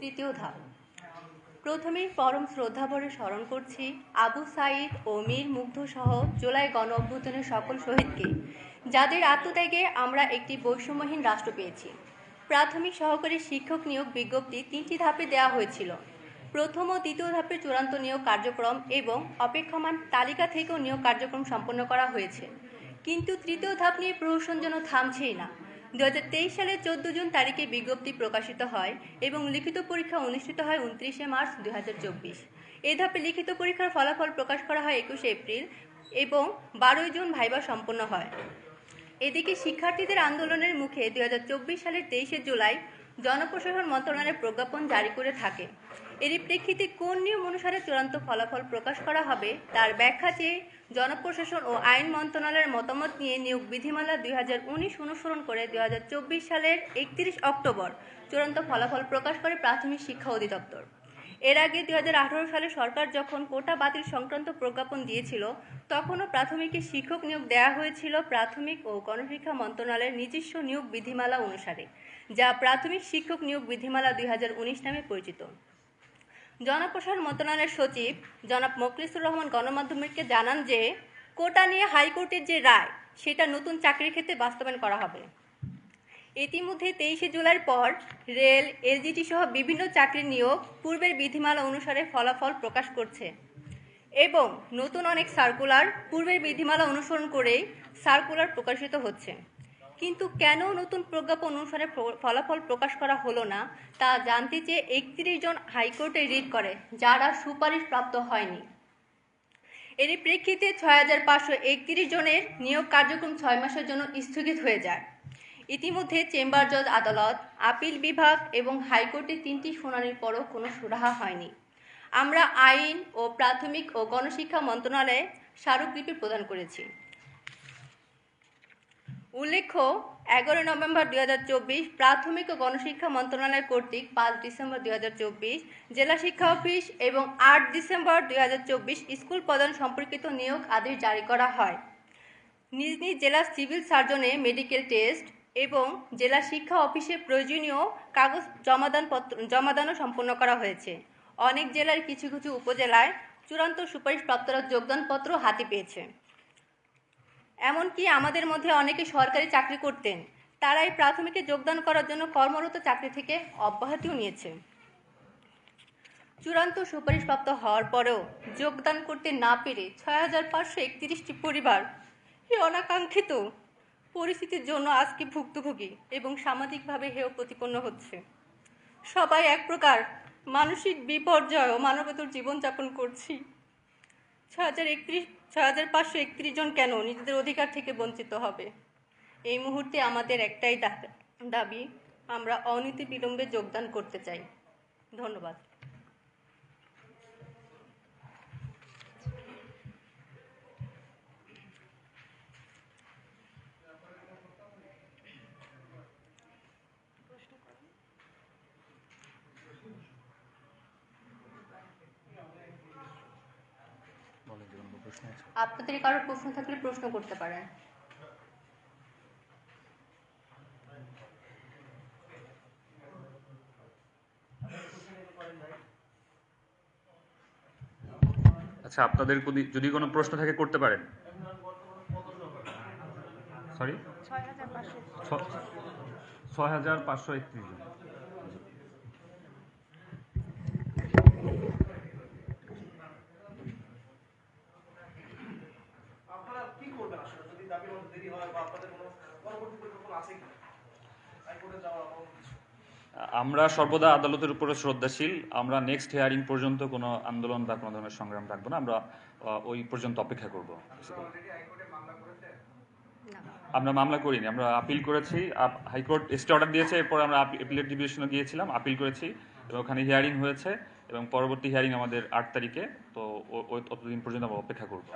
তৃতীয় ধাপ। প্রথমেই পরম শ্রদ্ধাভরে স্মরণ করছি আবু সাঈদ ও মীর মুগ্ধ সহ জুলাই গণ অভ্যুত্থানের সকল শহীদকে, যাদের আত্মত্যাগে আমরা একটি বৈষম্যহীন রাষ্ট্র পেয়েছি। প্রাথমিক সহকারী শিক্ষক নিয়োগ বিজ্ঞপ্তি তিনটি ধাপে দেওয়া হয়েছিল। প্রথম ও দ্বিতীয় ধাপে চূড়ান্ত নিয়োগ কার্যক্রম এবং অপেক্ষমান তালিকা থেকেও নিয়োগ কার্যক্রম সম্পন্ন করা হয়েছে। কিন্তু তৃতীয় ধাপ নিয়ে প্রহসন যেন থামছেই না। দু হাজার তেইশ সালের চোদ্দ জুন তারিখে বিজ্ঞপ্তি প্রকাশিত হয় এবং লিখিত পরীক্ষা অনুষ্ঠিত হয় উনত্রিশে মার্চ দুই এ ধাপে লিখিত পরীক্ষার ফলাফল প্রকাশ করা হয় একুশে এপ্রিল এবং বারোই জুন ভাইবা সম্পন্ন হয়। এদিকে শিক্ষার্থীদের আন্দোলনের মুখে দুই হাজার চব্বিশ সালের তেইশে জুলাই জনপ্রশাসন মন্ত্রণালয়ের প্রজ্ঞাপন জারি করে থাকে। এরই প্রেক্ষিতে কোন নিয়ম অনুসারে চূড়ান্ত ফলাফল প্রকাশ করা হবে, তার ব্যাখ্যা চেয়ে জনপ্রশাসন ও আইন মন্ত্রণালয়ের মতামত নিয়ে নিয়োগ বিধিমালা দুই হাজার উনিশ অনুসরণ করে দুই সালের একত্রিশ অক্টোবর চূড়ান্ত ফলাফল প্রকাশ করে প্রাথমিক শিক্ষা অধিদপ্তর। এর আগে দুই হাজার আঠারো সালে সরকার যখন কোটা বাতিল সংক্রান্ত প্রজ্ঞাপন দিয়েছিল, তখনও প্রাথমিকে শিক্ষক নিয়োগ দেওয়া হয়েছিল প্রাথমিক ও গণশিক্ষা মন্ত্রণালয়ের নিজস্ব নিয়োগ বিধিমালা অনুসারে, যা প্রাথমিক শিক্ষক নিয়োগ বিধিমালা দুই হাজার উনিশ নামে পরিচিত। জনপ্রশাসন মন্ত্রণালয়ের সচিব জনাব মোখলিসুর রহমান গণমাধ্যমকে জানান যে, কোটা নিয়ে হাইকোর্টের যে রায়, সেটা নতুন চাকরির ক্ষেত্রে বাস্তবায়ন করা হবে। ইতিমধ্যে তেইশে জুলাইয়ের পর রেল, এলজিটি সহ বিভিন্ন চাকরির নিয়োগ পূর্বের বিধিমালা অনুসারে ফলাফল প্রকাশ করছে। এবং নতুন অনেক সার্কুলার পূর্বের বিধিমালা অনুসরণ করেই সার্কুলার প্রকাশিত হচ্ছে। কিন্তু কেন নতুন প্রজ্ঞাপন অনুসারে ফলাফল প্রকাশ করা হলো না, তা জানতে চেয়ে একত্রিশ জন হাইকোর্টে রিট করে, যারা সুপারিশ প্রাপ্ত হয়নি। এর প্রেক্ষিতে ছয় হাজার পাঁচশো একত্রিশ জনের নিয়োগ কার্যক্রম ছয় মাসের জন্য স্থগিত হয়ে যায়। ইতিমধ্যে চেম্বার জজ আদালত, আপিল বিভাগ এবং হাইকোর্টে তিনটি শুনানির পরও কোনো সুরাহা হয়নি। আমরা আইন ও প্রাথমিক ও গণশিক্ষা মন্ত্রণালয়ে স্মারকলিপি প্রদান করেছি। উল্লেখ্য, এগারো নভেম্বর দুই হাজার চব্বিশ প্রাথমিক ও গণশিক্ষা মন্ত্রণালয় কর্তৃক পাঁচ ডিসেম্বর দুই হাজার চব্বিশ জেলা শিক্ষা অফিস এবং আট ডিসেম্বর দুই হাজার চব্বিশ স্কুল প্রদান সম্পর্কিত নিয়োগ আদেশ জারি করা হয়। নিজ নিজ জেলা সিভিল সার্জনে মেডিকেল টেস্ট এবং জেলা শিক্ষা অফিসে প্রয়োজনীয় কাগজ জমাদান পত্র জমাদানও সম্পন্ন করা হয়েছে। অনেক জেলার কিছু কিছু উপজেলায় চূড়ান্ত সুপারিশপ্রাপ্তরা যোগদানপত্র হাতে পেয়েছে। এমনকি আমাদের মধ্যে অনেকে সরকারি চাকরি করতেন। তারাই প্রাথমিকে যোগদান করার জন্য কর্মরত চাকরি থেকে অব্যাহতিও নিয়েছে। চূড়ান্ত সুপারিশপ্রাপ্ত হওয়ার পরেও যোগদান করতে না পেরে ছয় হাজার পাঁচশো একত্রিশটি পরিবার এই অনাকাঙ্ক্ষিত পরিস্থিতির জন্য আজকে ভুক্তভোগী এবং সামাজিকভাবে হেয় প্রতিপন্ন হচ্ছে। সবাই এক প্রকার মানসিক বিপর্যয় ও মানবতর জীবনযাপন করছি। ছয় হাজার একত্রিশ ছয় হাজার পাঁচশো একত্রিশ জন কেন নিজেদের অধিকার থেকে বঞ্চিত হবে? এই মুহূর্তে আমাদের একটাই দাবি, আমরা অনীতি বিলম্বে যোগদান করতে চাই। ধন্যবাদ। আপনাদের কারোর প্রশ্ন থাকলে প্রশ্ন করতে পারেন। আচ্ছা আপনাদের যদি- যদি কোনো প্রশ্ন থাকে করতে পারেন। সরি ছয় হাজার পাঁচশো একত্রিশ জন আপনারা কি করবেন আসলে যদি দাবির মধ্যে দেরি হয় বা আপনাদের কোনো পরবর্তী পরিকল্পনা আছে কি হাইকোর্টে যাওয়া বা অন্য কিছু? আমরা সর্বদা আদালতের উপরে শ্রদ্ধাশীল। আমরা নেক্সট হিয়ারিং পর্যন্ত কোনো আন্দোলন বা কোনো ধরনের সংগ্রাম রাখব না। আমরা ওই পর্যন্ত অপেক্ষা করব। আমরা মামলা করিনি। আমরা আপিল করেছি। হাইকোর্ট স্টে অর্ডার দিয়েছে। এরপর আমরা অ্যাপিলেট ডিভিশনে গিয়েছিলাম আপিল করেছি এবং ওখানে হিয়ারিং হয়েছে এবং পরবর্তী হিয়ারিং আমাদের আট তারিখে। তো ততদিন পর্যন্ত আমরা অপেক্ষা করব।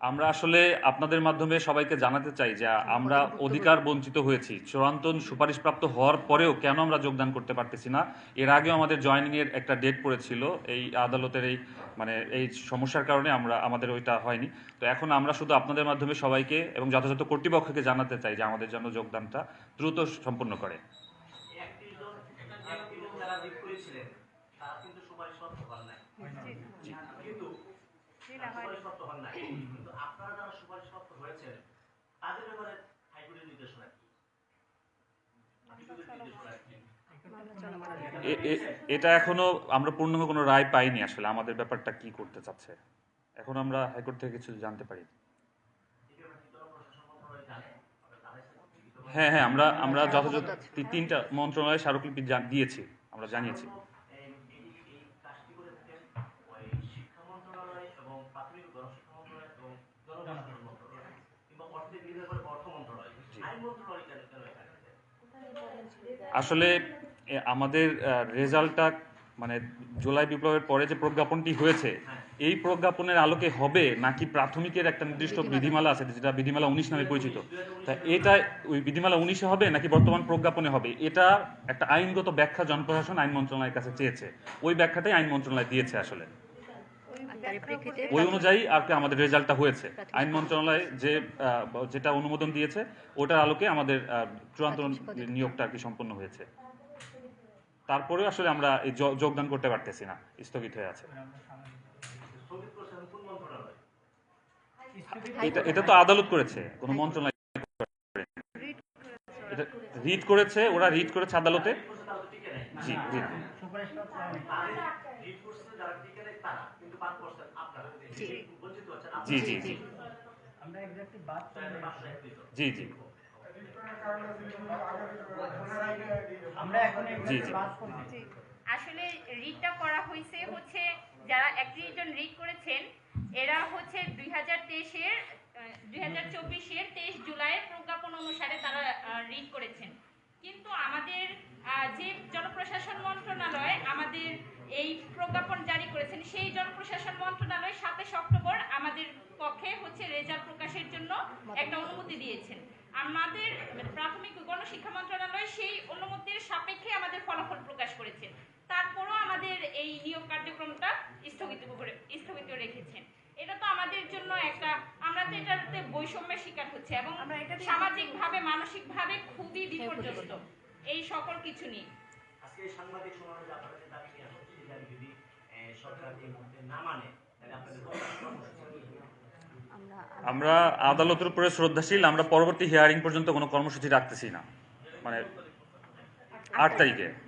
আমরা আসলে আপনাদের মাধ্যমে সবাইকে জানাতে চাই যে আমরা অধিকার বঞ্চিত হয়েছি। চূড়ান্ত সুপারিশপ্রাপ্ত হওয়ার পরেও কেন আমরা যোগদান করতে পারতেছি না? এর আগেও আমাদের জয়েনিং এর একটা ডেট পড়েছিল, এই আদালতের এই মানে এই সমস্যার কারণে আমরা, আমাদের ওইটা হয়নি। তো এখন আমরা শুধু আপনাদের মাধ্যমে সবাইকে এবং যথাযথ কর্তৃপক্ষকে জানাতে চাই যে আমাদের জন্য যোগদানটা দ্রুত সম্পন্ন করে তারা কিন্তু সুপারিশপ্রাপ্ত হন নাই কিন্তু সুপারিশপ্রাপ্ত হন নাই। কিন্তু আপনারা যারা সুপারিশপ্রাপ্ত হয়েছেন তাদের ব্যাপারে হাইকোর্টের নির্দেশনা কি? হাইকোর্টের নির্দেশনা কি? এ- এ- এটা এখনও আমরা পূর্ণাঙ্গ কোনো রায় পাইনি আসলে আমাদের ব্যাপারটা কি করতে চাচ্ছে। এখন আমরা হাইকোর্ট থেকে কিছু জানতে পারি। হ্যাঁ হ্যাঁ আমরা আমরা যথাযথ তিনটা মন্ত্রণালয়ে স্মারকলিপি দিয়েছি আমরা জানিয়েছি এই এই- এই কাজটি করে থাকেন ওই শিক্ষা মন্ত্রণালয় এবং প্রাথমিক ও গণশিক্ষা মন্ত্রণালয় এবং জনপ্রশাসন মন্ত্রণালয় কিংবা অর্থ বিভাগের পরে অর্থ মন্ত্রণালয় আইন মন্ত্রণালয় কেন কেন এখানে আছে? আসলে আমাদের রেজাল্টটা মানে জুলাই বিপ্লবের পরে যে প্রজ্ঞাপনটি হয়েছে এই প্রজ্ঞাপনের আলোকে হবে নাকি প্রাথমিকের একটা নির্দিষ্ট বিধিমালা। আছে যেটা বিধিমালা উনিশ নামে পরিচিত? তা এটা ওই বিধিমালা উনিশে হবে নাকি বর্তমান প্রজ্ঞাপনে হবে? এটা একটা আইনগত ব্যাখ্যা জনপ্রশাসন আইন মন্ত্রণালয়ের কাছে চেয়েছে। ওই ব্যাখ্যাটাই আইন মন্ত্রণালয় দিয়েছে আসলে। ওই অনুযায়ী আর কি আমাদের রেজাল্টটা হয়েছে। আইন মন্ত্রণালয় যে আহ, যেটা অনুমোদন দিয়েছে ওটার আলোকে আমাদের আহ, চূড়ান্ত নিয়োগটা আর কি সম্পন্ন হয়েছে। তারপরেও আসলে আমরা এই যোগদান করতে পারতেছি না স্থগিত হয়ে আছে। এটা এটা তো আদালত করেছে কোনো মন্ত্রণালয়। এটা রিট করেছে ওরা রিট করেছে আদালতে। করছে তারা টিকে নেই জি জি জি। জি জি। জি জি জি, জি। আসলে রিটটা করা হয়েছে হচ্ছে যারা একত্রিশ জন রিট করেছেন এরা হচ্ছে দুই হাজার তেইশের দুই হাজার চব্বিশের তেইশ জুলাইয়ের প্রজ্ঞাপন অনুসারে তারা রিট করেছেন। অনুমতি দিয়েছেন। আমাদের প্রাথমিক ও গণশিক্ষা মন্ত্রণালয় সেই অনুমতির সাপেক্ষে আমাদের ফলাফল প্রকাশ করেছে। তারপরও আমাদের এই নিয়োগ কার্যক্রমটা স্থগিত করে স্থগিত রেখেছেন এটা তো আমাদের জন্য একটা আমরা তো এটাতে বৈষম্যের শিকার হচ্ছে এবং সামাজিকভাবে মানসিকভাবে খুবই বিপর্যস্ত। এই সকল কিছু নিয়ে। আজকে সাংবাদিক সমাবেশে আপনারা যে দাবি নিয়ে যদি সরকার এই মুহূর্তে না মানে তাহলে আপনাদের? আমরা আদালতের উপরে শ্রদ্ধাশীল, আমরা পরবর্তী হিয়ারিং পর্যন্ত কোনো কর্মসূচি রাখতেছি না। মানে আট তারিখে।